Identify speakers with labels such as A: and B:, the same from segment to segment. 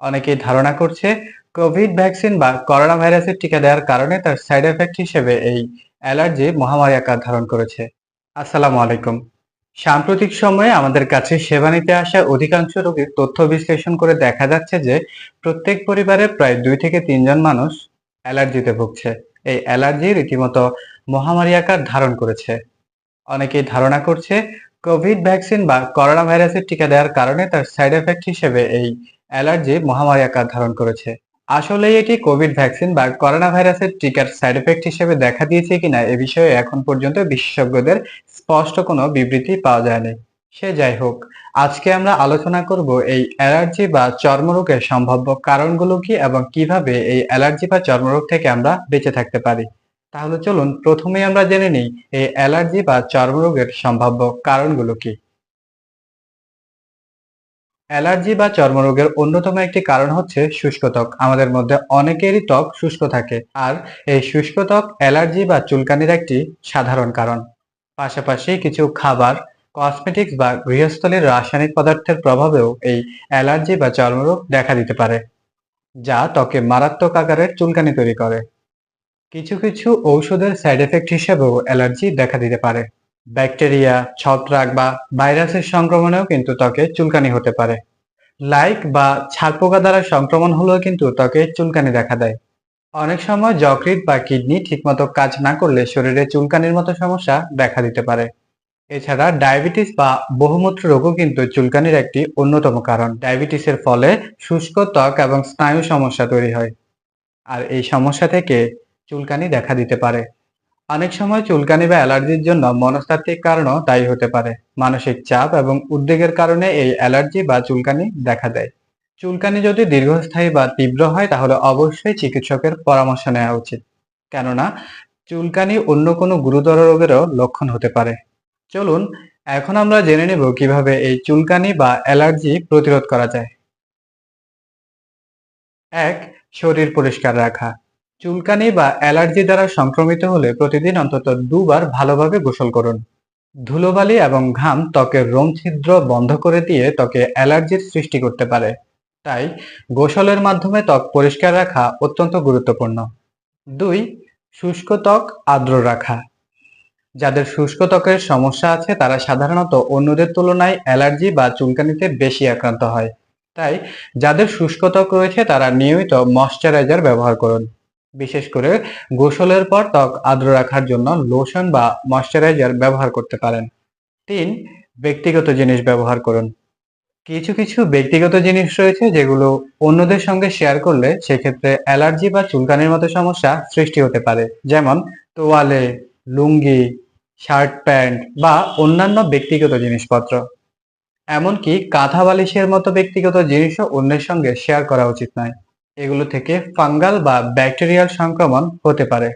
A: অনেকেই ধারণা করছে কোভিড ভ্যাকসিন বা করোনা ভাইরাসের টিকা দেওয়ার কারণে তার সাইড এফেক্ট হিসেবে এই অ্যালার্জি মহামারী আকার ধারণ করেছে। আসসালামু আলাইকুম। সাম্প্রতিক সময়ে আমাদের কাছে সেবা নিতে আসা অধিকাংশ রোগীর তথ্য বিশ্লেষণ করে দেখা যাচ্ছে যে প্রত্যেক পরিবারে প্রায় দুই থেকে তিনজন মানুষ অ্যালার্জিতে ভুগছে। এই অ্যালার্জি রীতিমতো মহামারী আকার ধারণ করেছে। অনেকেই ধারণা করছে কোভিড ভ্যাকসিন বা করোনা ভাইরাসের টিকা দেওয়ার কারণে তার সাইড এফেক্ট হিসেবে এই অ্যালার্জি মহামারী আকার ধারণ করেছে। আসলে এটি কোভিড ভ্যাকসিন বা করোনা ভাইরাসের টিকার সাইড এফেক্ট হিসেবে দেখা দিয়েছে কিনা এ বিষয়ে এখন পর্যন্ত বিশেষজ্ঞদের স্পষ্ট কোনো বিবৃতি পাওয়া যায়নি। সে যাই হোক, আজকে আমরা আলোচনা করব এই অ্যালার্জি বা চর্মরোগের সম্ভাব্য কারণগুলো কি এবং কীভাবে এই অ্যালার্জি বা চর্মরোগ থেকে আমরা বেঁচে থাকতে পারি। তাহলে চলুন প্রথমে আমরা জেনে নিই, এই অ্যালার্জি বা চর্মরোগের সম্ভাব্য কারণগুলো কি। অ্যালার্জি বা চর্মরোগের অন্যতম একটি কারণ হচ্ছে শুষ্ক ত্বক। আমাদের মধ্যে অনেকেরই ত্বক শুষ্ক থাকে আর এই শুষ্ক ত্বক অ্যালার্জি বা চুলকানির একটি সাধারণ কারণ। পাশাপাশি কিছু খাবার, কসমেটিক্স বা গৃহস্থলীর রাসায়নিক পদার্থের প্রভাবেও এই অ্যালার্জি বা চর্মরোগ দেখা দিতে পারে, যা ত্বকে মারাত্মক আকারের চুলকানি তৈরি করে। কিছু কিছু ঔষধের সাইড এফেক্ট হিসেবেও অ্যালার্জি দেখা দিতে পারে। ব্যাকটেরিয়া, ছত্রাক বা ভাইরাসের সংক্রমণেও কিন্তু ত্বকে চুলকানি হতে পারে। লাইক বা ছারপোকা দ্বারা সংক্রমণ হলেও কিন্তু ত্বকে চুলকানি দেখা দেয়। অনেক সময় যকৃৎ বা কিডনি ঠিকমতো কাজ না করলে শরীরে চুলকানির মতো সমস্যা দেখা দিতে পারে। এছাড়া ডায়াবেটিস বা বহুমূত্র রোগও কিন্তু চুলকানির একটি অন্যতম কারণ। ডায়াবেটিসের ফলে শুষ্ক ত্বক এবং স্নায়ু সমস্যা তৈরি হয়। আর এই সমস্যা থেকে চুলকানি দেখা দিতে পারে। অনেক সময় চুলকানি বা অ্যালার্জির জন্য মনস্তাত্ত্বিক কারণও দায়ী হতে পারে। মানসিক চাপ এবং উদ্বেগের কারণে এই অ্যালার্জি বা চুলকানি দেখা দেয়। চুলকানি যদি দীর্ঘস্থায়ী বা তীব্র হয়, তাহলে অবশ্যই চিকিৎসকের পরামর্শ নেওয়া উচিত। কেননা, চুলকানি অন্য কোনো গুরুতর রোগেরও লক্ষণ হতে পারে। চলুন, এখন আমরা জেনে নেব কীভাবে এই চুলকানি বা অ্যালার্জি প্রতিরোধ করা যায়। এক, শরীর পরিষ্কার রাখা। চুলকানি বা অ্যালার্জি দ্বারা সংক্রমিত হলে প্রতিদিন অন্তত দুবার ভালোভাবে গোসল করুন। ধুলোবালি এবং ঘাম ত্বকের রোম ছিদ্র বন্ধ করে দিয়ে ত্বকে অ্যালার্জির সৃষ্টি করতে পারে। তাই গোসলের মাধ্যমে ত্বক পরিষ্কার রাখা অত্যন্ত গুরুত্বপূর্ণ। দুই, শুষ্ক ত্বক আর্দ্র রাখা। যাদের শুষ্ক ত্বকের সমস্যা আছে, তারা সাধারণত অন্যদের তুলনায় অ্যালার্জি বা চুলকানিতে বেশি আক্রান্ত হয়। তাই যাদের শুষ্ক ত্বক রয়েছে, তারা নিয়মিত ময়শ্চারাইজার ব্যবহার করুন। বিশেষ করে গোসলের পর ত্বক আর্দ্র রাখার জন্য লোশন বা ময়শ্চারাইজার ব্যবহার করতে পারেন। তিন, ব্যক্তিগত জিনিস ব্যবহার করুন। কিছু কিছু ব্যক্তিগত জিনিস রয়েছে যেগুলো অন্যদের সঙ্গে শেয়ার করলে সেক্ষেত্রে অ্যালার্জি বা চুলকানির মতো সমস্যা সৃষ্টি হতে পারে। যেমন তোয়ালে, লুঙ্গি, শার্ট প্যান্ট বা অন্যান্য ব্যক্তিগত জিনিসপত্র। এমনকি কাঁথা বালিশের মতো ব্যক্তিগত জিনিসও অন্যের সঙ্গে শেয়ার করা উচিত নয়। এগুলো থেকে ফাঙ্গাল বা ব্যাকটেরিয়াল সংক্রমণ হতে পারে।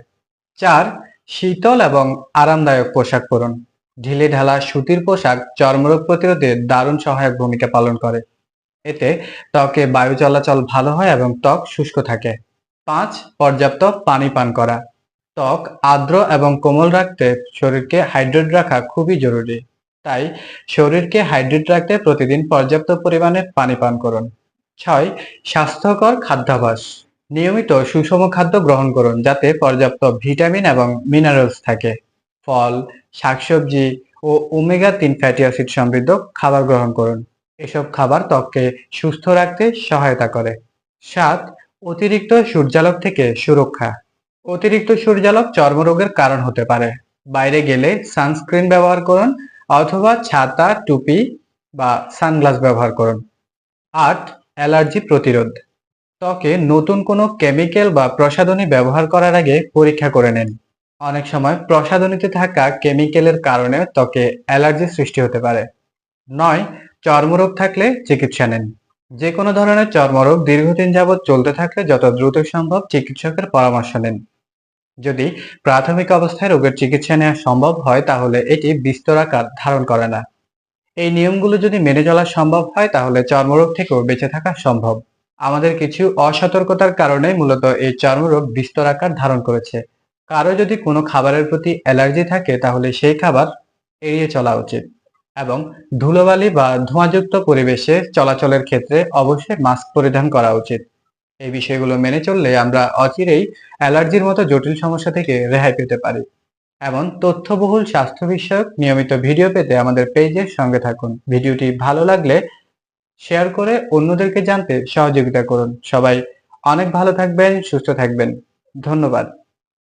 A: চার, শীতল এবং আরামদায়ক পোশাক পরুন। ঢিলে ঢালা সুতির পোশাক চর্মরোগ প্রতিরোধে দারুণ সহায়ক ভূমিকা পালন করে। এতে ত্বকে বায়ু চলাচল ভালো হয় এবং ত্বক শুষ্ক থাকে। পাঁচ, পর্যাপ্ত পানি পান করা। ত্বক আর্দ্র এবং কোমল রাখতে শরীরকে হাইড্রেট রাখা খুবই জরুরি। তাই শরীরকে হাইড্রেট রাখতে প্রতিদিন পর্যাপ্ত পরিমাণে পানি পান করুন। ছয় স্বাস্থ্যকর খাদ্যাভ্যাস নিয়মিত সুষম খাদ্য গ্রহণ করুন যাতে পর্যাপ্ত ভিটামিন এবং মিনারেলস থাকে। ফল, শাকসবজি ও ওমেগা তিন ফ্যাটি অ্যাসিড সমৃদ্ধ খাবার গ্রহণ করুন। এসব খাবার ত্বককে সুস্থ রাখতে সহায়তা করে। সাত, অতিরিক্ত সূর্যালোক থেকে সুরক্ষা। অতিরিক্ত সূর্যালোক চর্মরোগের কারণ হতে পারে। বাইরে গেলে সানস্ক্রিন ব্যবহার করুন অথবা ছাতা, টুপি বা সানগ্লাস ব্যবহার করুন। আট অ্যালার্জি প্রতিরোধ। ত্বকে নতুন কোনো কেমিক্যাল বা প্রসাধনী ব্যবহার করার আগে পরীক্ষা করে নেন। অনেক সময় প্রসাধনীতে থাকা কেমিক্যালের কারণে ত্বকে অ্যালার্জি সৃষ্টি হতে পারে। নয়, চর্মরোগ থাকলে চিকিৎসা নেন। যে কোনো ধরনের চর্মরোগ দীর্ঘদিন যাবৎ চলতে থাকলে যত দ্রুত সম্ভব চিকিৎসকের পরামর্শ নেন। যদি প্রাথমিক অবস্থায় রোগের চিকিৎসা নেওয়া সম্ভব হয়, তাহলে এটি বিস্তর আকার ধারণ করে না। এই নিয়মগুলো যদি মেনে চলা সম্ভব হয়, তাহলে চর্মরোগ থেকেও বেঁচে থাকা সম্ভব। আমাদের কিছু অসতর্কতার কারণে মূলত এই চর্মরোগ বিস্তর আকার ধারণ করেছে। কারও যদি কোনো খাবারের প্রতি অ্যালার্জি থাকে, তাহলে সেই খাবার এড়িয়ে চলা উচিত এবং ধুলোবালি বা ধোঁয়াযুক্ত পরিবেশে চলাচলের ক্ষেত্রে অবশ্যই মাস্ক পরিধান করা উচিত। এই বিষয়গুলো মেনে চললে আমরা অচিরেই অ্যালার্জির মতো জটিল সমস্যা থেকে রেহাই পেতে পারি। এমন তথ্যবহুল স্বাস্থ্য বিষয়ক নিয়মিত ভিডিও পেতে আমাদের পেজের সঙ্গে থাকুন। ভিডিওটি ভালো লাগলে শেয়ার করে অন্যদেরকে জানতে সহযোগিতা করুন। সবাই অনেক ভালো থাকবেন, সুস্থ থাকবেন। ধন্যবাদ।